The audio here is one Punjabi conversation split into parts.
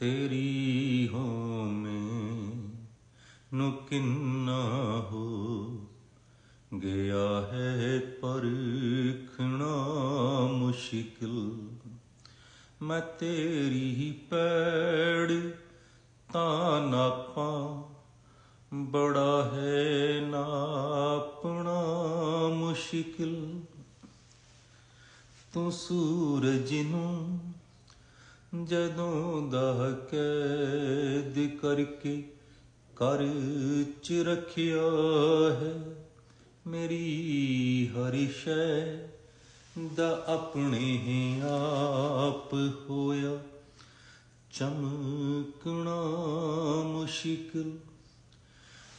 ਤੇਰੀ ਹੋਵੇਂ ਨੂੰ ਕਿੰਨਾ ਹੋ ਗਿਆ ਹੈ ਪਰਖਣਾ ਮੁਸ਼ਕਿਲ। ਮੈਂ ਤੇਰੀ ਹੀ ਪੈੜ ਤਾਂ ਨਾਪਾਂ, ਬੜਾ ਹੈ ਨਾਪਣਾ ਮੁਸ਼ਕਿਲ। ਤੂੰ ਸੂਰਜ ਨੂੰ ਜਦੋਂ ਦਾ ਕੈਦ ਕਰਕੇ ਕਰ ਚ ਰੱਖਿਆ ਹੈ, ਮੇਰੀ ਹਰ ਸ਼ੈ ਦਾ ਆਪਣੇ ਹੀ ਆਪ ਹੋਇਆ। ਚਮਕਣਾ ਮੁਸ਼ਕਿਲ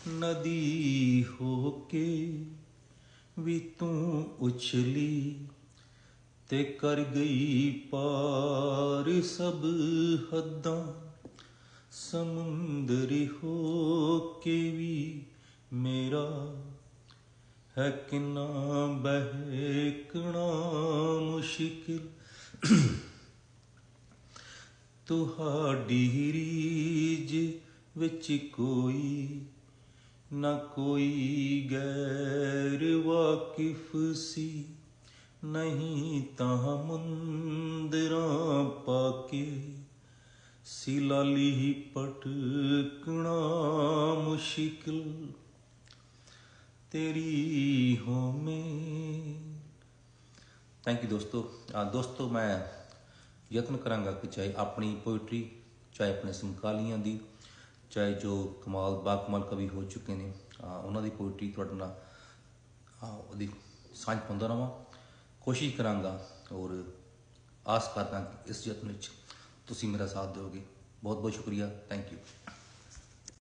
ਨਦੀ ਹੋ ਕੇ ਵੀ ਤੂੰ ਉਛਲੀ ਤੇ ਕਰ ਗਈ ਪਾਰ ਸਭ ਹੱਦਾਂ। ਸਮੁੰਦਰੀ ਹੋ ਕੇ ਵੀ ਮੇਰਾ ਹੈ ਕਿੰਨਾ ਬਹਿਕਣਾ ਮੁਸ਼ਕਿਲ। ਤੁਹਾਡੀ ਰੀਜ ਵਿੱਚ ਕੋਈ ਨਾ ਕੋਈ ਗੈਰ ਵਾਕਿਫ ਸੀ। ਨਹੀਂ ਤਾਂ ਮੁੰਦਰਾਂ ਪਾ ਸਿਲਾਲੀ ਪਟਕਣਾ ਮੁਸ਼ਕਿਲ। ਤੇਰੀ ਹੋਵੇਂ ਥੈਂਕ ਯੂ ਦੋਸਤੋ। ਆ ਦੋਸਤੋ ਮੈਂ ਯਤਨ ਕਰਾਂਗਾ ਕਿ ਚਾਹੇ ਆਪਣੀ ਪੋਇਟਰੀ ਚਾਹੇ ਆਪਣੇ ਸਮਕਾਲੀਆਂ ਦੀ ਚਾਹੇ ਜੋ ਕਮਾਲ ਬਾਕਮਾਲ ਕਵੀ ਹੋ ਚੁੱਕੇ ਨੇ ਆ, ਉਹਨਾਂ ਦੀ ਪੋਇਟਰੀ ਤੁਹਾਡੇ ਨਾਲ ਉਹਦੀ ਸਾਂਝ ਪਾਉਂਦਾ ਰਵਾਂ ਕੋਸ਼ਿਸ਼ ਕਰਾਂਗਾ ਔਰ ਆਸ ਕਰਦਾ ਕਿ ਇਸ ਯਤਨ ਵਿੱਚ ਤੁਸੀਂ ਮੇਰਾ ਸਾਥ ਦਿਓਗੇ। ਬਹੁਤ ਬਹੁਤ ਸ਼ੁਕਰੀਆ। Thank you